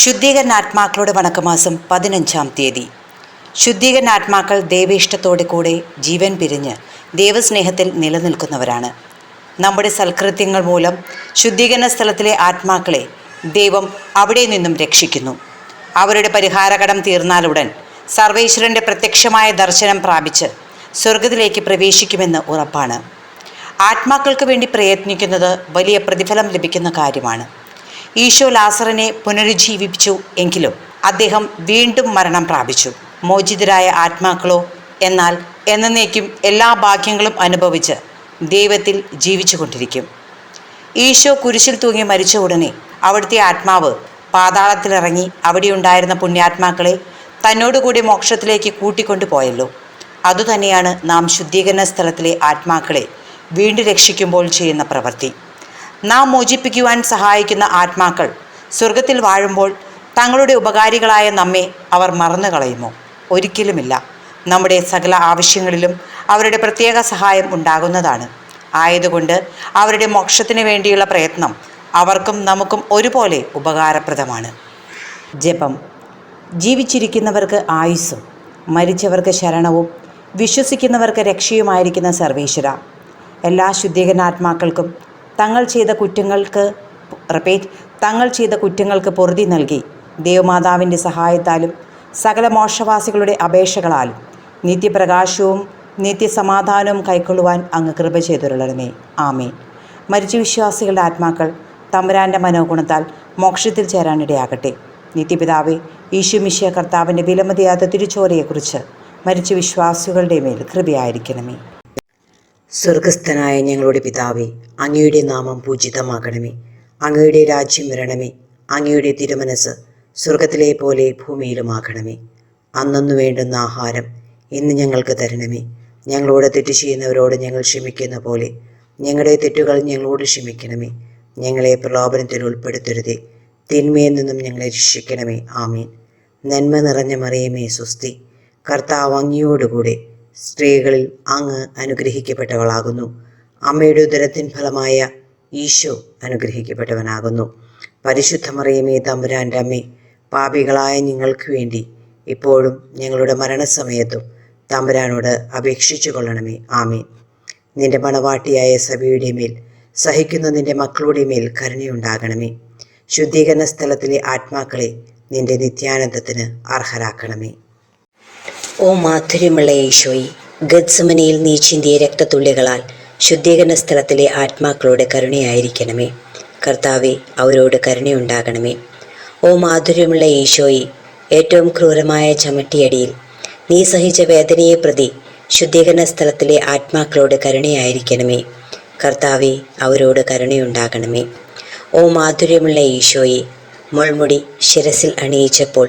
ശുദ്ധീകരണാത്മാക്കളുടെ വണക്കമാസം പതിനഞ്ചാം തീയതി. ശുദ്ധീകരണാത്മാക്കൾ ദൈവേഷ്ടത്തോടെ കൂടെ ജീവൻ പിരിഞ്ഞ് ദൈവസ്നേഹത്തിൽ നിലനിൽക്കുന്നവരാണ്. നമ്മുടെ സൽകൃത്യങ്ങൾ മൂലം ശുദ്ധീകരണ സ്ഥലത്തിലെ ആത്മാക്കളെ ദൈവം അവിടെ നിന്നും രക്ഷിക്കുന്നു. അവരുടെ പരിഹാരകടം തീർന്നാലുടൻ സർവേശ്വരന്റെ പ്രത്യക്ഷമായ ദർശനം പ്രാപിച്ച് സ്വർഗത്തിലേക്ക് പ്രവേശിക്കുമെന്ന് ഉറപ്പാണ്. ആത്മാക്കൾക്ക് വേണ്ടി പ്രയത്നിക്കുന്നത് വലിയ പ്രതിഫലം ലഭിക്കുന്ന കാര്യമാണ്. ഈശോ ലാസറിനെ പുനരുജ്ജീവിപ്പിച്ചു എങ്കിലും അദ്ദേഹം വീണ്ടും മരണം പ്രാപിച്ചു. മോചിതരായ ആത്മാക്കളോ എന്നാൽ എന്നേക്കും എല്ലാ ഭാഗ്യങ്ങളും അനുഭവിച്ച് ദൈവത്തിൽ ജീവിച്ചുകൊണ്ടിരിക്കും. ഈശോ കുരിശിൽ തൂങ്ങി മരിച്ച ഉടനെ അവിടുത്തെ ആത്മാവ് പാതാളത്തിലിറങ്ങി അവിടെയുണ്ടായിരുന്ന പുണ്യാത്മാക്കളെ തന്നോടുകൂടി മോക്ഷത്തിലേക്ക് കൂട്ടിക്കൊണ്ടുപോയല്ലോ. അതുതന്നെയാണ് നാം ശുദ്ധീകരണ സ്ഥലത്തിലെ ആത്മാക്കളെ വീണ്ടും രക്ഷിക്കുമ്പോൾ ചെയ്യുന്ന പ്രവൃത്തി. നാം മോചിപ്പിക്കുവാൻ സഹായിക്കുന്ന ആത്മാക്കൾ സ്വർഗത്തിൽ വാഴുമ്പോൾ തങ്ങളുടെ ഉപകാരികളായ നമ്മെ അവർ മറന്നു കളയുമോ ഒരിക്കലുമില്ല. നമ്മുടെ സകല ആവശ്യങ്ങളിലും അവരുടെ പ്രത്യേക സഹായം ഉണ്ടാകുന്നതാണ്. ആയതുകൊണ്ട് അവരുടെ മോക്ഷത്തിന് വേണ്ടിയുള്ള പ്രയത്നം അവർക്കും നമുക്കും ഒരുപോലെ ഉപകാരപ്രദമാണ്. ജപം. ജീവിച്ചിരിക്കുന്നവർക്ക് ആയുസ്സും മരിച്ചവർക്ക് ശരണവും വിശ്വസിക്കുന്നവർക്ക് രക്ഷയുമായിരിക്കുന്ന സർവേശ്വര. എല്ലാ ശുദ്ധീകരണാത്മാക്കൾക്കും തങ്ങൾ ചെയ്ത കുറ്റങ്ങൾക്ക് റിപ്പീറ്റ് തങ്ങൾ ചെയ്ത കുറ്റങ്ങൾക്ക് പൊറുതി നൽകി. ദേവമാതാവിന്റെ സഹായത്താലും സകല മോശവാസികളുടെ അപേക്ഷകളാലും നിത്യപ്രകാശവും നിത്യസമാധാനവും കൈക്കൊള്ളുവാൻ അങ്ങ് കൃപ ചെയ്തുള്ളണമേ ആമേ മരിച്ച വിശ്വാസികളുടെ ആത്മാക്കൾ തമ്പുരാന്റെ മനോഗുണത്താൽ മോക്ഷത്തിൽ ചേരാനിടയാകട്ടെ. നിത്യപിതാവെ ഈശുമിഷ്യ കർത്താവിന്റെ വിലമതിയാത്ത തിരുച്ചോരയെക്കുറിച്ച് മരിച്ച വിശ്വാസികളുടെ മേൽ കൃപയായിരിക്കണമേ. സ്വർഗസ്ഥനായ ഞങ്ങളുടെ പിതാവേ അങ്ങയുടെ നാമം പൂജിതമാകണമേ. അങ്ങയുടെ രാജ്യം വരണമേ. അങ്ങയുടെ തിരുമനസ് സ്വർഗത്തിലെ പോലെ ഭൂമിയിലുമാകണമേ. അന്നു വേണ്ടുന്ന ആഹാരം ഇന്ന് ഞങ്ങൾക്ക് തരണമേ. ഞങ്ങളോട് തെറ്റ് ചെയ്യുന്നവരോട് ഞങ്ങൾ ക്ഷമിക്കുന്ന പോലെ ഞങ്ങളുടെ തെറ്റുകൾ ഞങ്ങളോട് ക്ഷമിക്കണമേ. ഞങ്ങളെ പ്രലോഭനത്തിൽ ഉൾപ്പെടുത്തരുതേ. തിന്മയിൽ നിന്നും ഞങ്ങളെ രക്ഷിക്കണമേ. ആമീൻ. നന്മ നിറഞ്ഞ മറിയമേ സുസ്തി കർത്താവ് അങ്ങയോടുകൂടെ സ്ത്രീകളിൽ അങ്ങ് അനുഗ്രഹിക്കപ്പെട്ടവളാകുന്നു. അമ്മയുടെ ഉദരത്തിൻ ഫലമായ ഈശോ അനുഗ്രഹിക്കപ്പെട്ടവനാകുന്നു. പരിശുദ്ധ മറിയമേ തമ്പുരാന്റെ അമ്മേ പാപികളായ ഞങ്ങൾക്ക് വേണ്ടി ഇപ്പോഴും ഞങ്ങളുടെ മരണസമയത്തും തമ്പുരാനോട് അപേക്ഷിച്ചു കൊള്ളണമേ. ആമേ നിന്റെ മണവാട്ടിയായ സഭയുടെ മേൽ സഹിക്കുന്ന നിന്റെ മക്കളുടെ മേൽ കരുണയുണ്ടാകണമേ. ശുദ്ധീകരണ സ്ഥലത്തിലെ ആത്മാക്കളെ നിന്റെ നിത്യാനന്ദത്തിന് അർഹരാക്കണമേ. ഓ മാധുര്യമുള്ള യേശോയി ഗത്സമനയിൽ നീ ചിന്തിയ രക്തത്തുള്ളികളാൽ ശുദ്ധീകരണ സ്ഥലത്തിലെ ആത്മാക്കളോട് കരുണയായിരിക്കണമേ. കർത്താവെ അവരോട് കരുണയുണ്ടാകണമേ. ഓ മാധുര്യമുള്ള ഈശോയി ഏറ്റവും ക്രൂരമായ ചമട്ടിയടിയിൽ നീ സഹിച്ച വേദനയെ പ്രതി ശുദ്ധീകരണ സ്ഥലത്തിലെ ആത്മാക്കളോട് കരുണയായിരിക്കണമേ. കർത്താവെ അവരോട് കരുണയുണ്ടാകണമേ. ഓ മാധുര്യമുള്ള ഈശോയെ മുൾമുടി ശിരസിൽ അണിയിച്ചപ്പോൾ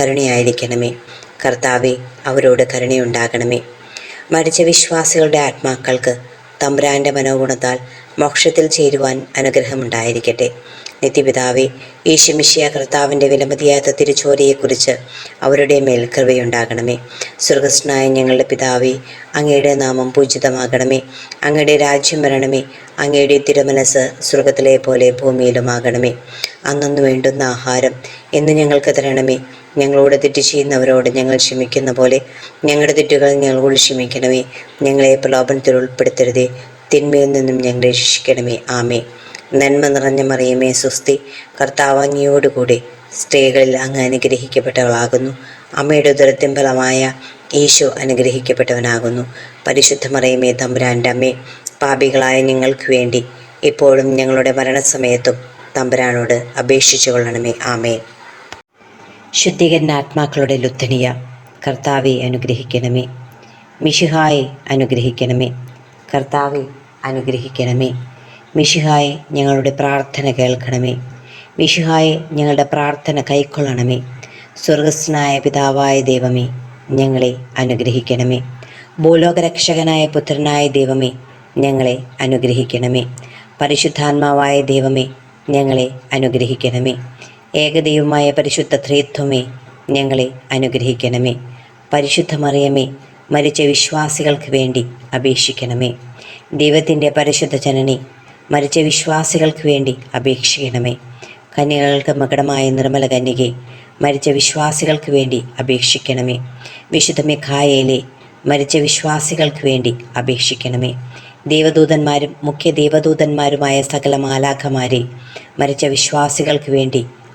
കരുണയായിരിക്കണമേ. കർത്താവെ അവരോട് കരുണയുണ്ടാകണമേ. മരിച്ച വിശ്വാസികളുടെ ആത്മാക്കൾക്ക് തമ്പുരാന്റെ മനോഗുണത്താൽ മോക്ഷത്തിൽ ചേരുവാൻ അനുഗ്രഹമുണ്ടായിരിക്കട്ടെ. നിത്യപിതാവെ ഈശമിഷ്യ കർത്താവിന്റെ വിലമതിയാത്ത തിരുച്ചോരയെക്കുറിച്ച് അവരുടെ മേൽ കൃപയുണ്ടാകണമേ. സ്വർഗസ്നായ ഞങ്ങളുടെ പിതാവെ അങ്ങയുടെ നാമം പൂജിതമാകണമേ. അങ്ങയുടെ രാജ്യം വരണമേ. അങ്ങയുടെ തിരുമനസ് സ്വർഗത്തിലെ പോലെ ഭൂമിയിലുമാകണമേ. അന്നു വേണ്ടുന്ന ആഹാരം എന്ന് ഞങ്ങൾക്ക് തരണമേ. ഞങ്ങളോട് തെറ്റ് ചെയ്യുന്നവരോട് ഞങ്ങൾ ക്ഷമിക്കുന്ന പോലെ ഞങ്ങളുടെ തെറ്റുകൾ ഞങ്ങളോട് ക്ഷമിക്കണമേ. ഞങ്ങളെ പ്രലോഭനത്തിൽ ഉൾപ്പെടുത്തരുതേ. തിന്മയിൽ നിന്നും ഞങ്ങളെ രക്ഷിക്കണമേ. ആമേ നന്മ നിറഞ്ഞ മറിയമേ സുസ്തി കർത്താവാങ്ങിയോടുകൂടി സ്ത്രീകളിൽ അങ്ങ് അനുഗ്രഹിക്കപ്പെട്ടവളാകുന്നു. അമ്മയുടെ ഉദരത്തിൻ ഫലമായ ഈശോ അനുഗ്രഹിക്കപ്പെട്ടവനാകുന്നു. പരിശുദ്ധ മറിയമേ തമ്പുരാന്റെ അമ്മേ പാപികളായ ഞങ്ങൾക്ക് വേണ്ടി ഇപ്പോഴും ഞങ്ങളുടെ മരണസമയത്തും തമ്പുരാനോട് അപേക്ഷിച്ചു കൊള്ളണമേ ആമേൻ. ശുദ്ധീകരണ ആത്മാക്കളുടെ ലുത്തണിയ കർത്താവെ അനുഗ്രഹിക്കണമേ. മിഷിഹായെ അനുഗ്രഹിക്കണമേ. കർത്താവെ അനുഗ്രഹിക്കണമേ. മിഷിഹായെ ഞങ്ങളുടെ പ്രാർത്ഥന കേൾക്കണമേ. മിഷിഹായെ ഞങ്ങളുടെ പ്രാർത്ഥന കൈക്കൊള്ളണമേ. സ്വർഗസ്നായ പിതാവായ ദൈവമേ ഞങ്ങളെ അനുഗ്രഹിക്കണമേ. ഭൂലോകരക്ഷകനായ പുത്രനായ ദൈവമേ ഞങ്ങളെ അനുഗ്രഹിക്കണമേ. പരിശുദ്ധാത്മാവായ ദൈവമേ ഞങ്ങളെ അനുഗ്രഹിക്കണമേ. ഏകദൈവമായ പരിശുദ്ധ ത്രിത്വമേ ഞങ്ങളെ അനുഗ്രഹിക്കണമേ. പരിശുദ്ധ മറിയമേ മരിച്ച വിശ്വാസികൾക്ക് വേണ്ടി അപേക്ഷിക്കണമേ. ദൈവത്തിന്റെ പരിശുദ്ധ ജനനി മരിച്ച വിശ്വാസികൾക്ക് വേണ്ടി അപേക്ഷിക്കണമേ. കന്യകൾക്ക് മകടമായ നിർമ്മല കന്യകെ മരിച്ച വിശ്വാസികൾക്ക് വേണ്ടി അപേക്ഷിക്കണമേ. വിശുദ്ധ മിഖായേലെ മരിച്ച വിശ്വാസികൾക്ക് വേണ്ടി അപേക്ഷിക്കണമേ. ദേവദൂതന്മാരും മുഖ്യ ദേവദൂതന്മാരുമായ സകല മാലാഖമാരെ മരിച്ച വിശ്വാസികൾക്ക് വേണ്ടി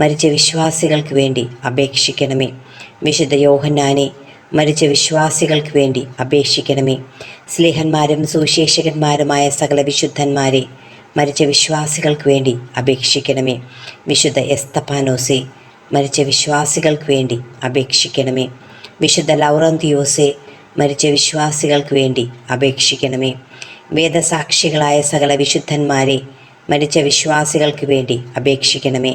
മരിച്ച വിശ്വാസികൾക്ക് വേണ്ടി അപേക്ഷിക്കണമേ. വിശുദ്ധ യോഹന്നാനെ മരിച്ച വിശ്വാസികൾക്ക് വേണ്ടി അപേക്ഷിക്കണമേ. സ്ലേഹന്മാരും സുവിശേഷകന്മാരുമായ സകല വിശുദ്ധന്മാരെ മരിച്ച വിശ്വാസികൾക്ക് വേണ്ടി അപേക്ഷിക്കണമേ. വിശുദ്ധ എസ്തപ്പാനോസെ മരിച്ച വിശ്വാസികൾക്ക് വേണ്ടി അപേക്ഷിക്കണമേ. വിശുദ്ധ ലൗറന്തിയോസെ മരിച്ച വിശ്വാസികൾക്ക് വേണ്ടി അപേക്ഷിക്കണമേ. വേദസാക്ഷികളായ സകല വിശുദ്ധന്മാരെ മരിച്ച വിശ്വാസികൾക്ക് വേണ്ടി അപേക്ഷിക്കണമേ.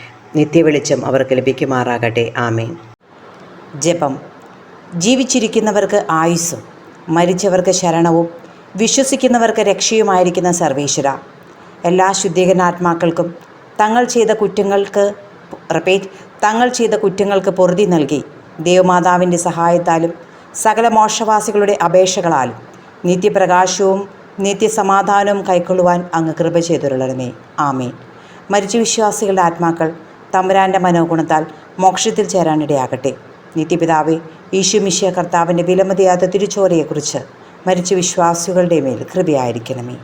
നിത്യവെളിച്ചം അവർക്ക് ലഭിക്കുമാറാകട്ടെ. ആമേൻ. ജപം. ജീവിച്ചിരിക്കുന്നവർക്ക് ആയുസ്സും മരിച്ചവർക്ക് ശരണവും വിശ്വസിക്കുന്നവർക്ക് രക്ഷയുമായിരിക്കുന്ന സർവേശ്വര. എല്ലാ ശുദ്ധീകരണാത്മാക്കൾക്കും തങ്ങൾ ചെയ്ത കുറ്റങ്ങൾക്ക് റിപ്പീറ്റ് തങ്ങൾ ചെയ്ത കുറ്റങ്ങൾക്ക് പൊറുതി നൽകി ദേവമാതാവിന്റെ സഹായത്താലും സകല മോക്ഷവാസികളുടെ അപേക്ഷകളാലും നിത്യപ്രകാശവും നിത്യസമാധാനവും കൈക്കൊള്ളുവാൻ അങ്ങ് കൃപ ചെയ്തുള്ളണമേ ആമേ മരിച്ച വിശ്വാസികളുടെ ആത്മാക്കൾ തമ്പുരാന്റെ മനോഗുണത്താൽ മോക്ഷത്തിൽ ചേരാനിടയാകട്ടെ. നിത്യപിതാവെ ഈശുമിഷ്യ കർത്താവിന്റെ വിലമതിയാത്ത തിരുച്ചോരയെക്കുറിച്ച് മരിച്ച വിശ്വാസികളുടെ മേൽ കൃപയായിരിക്കണമേ.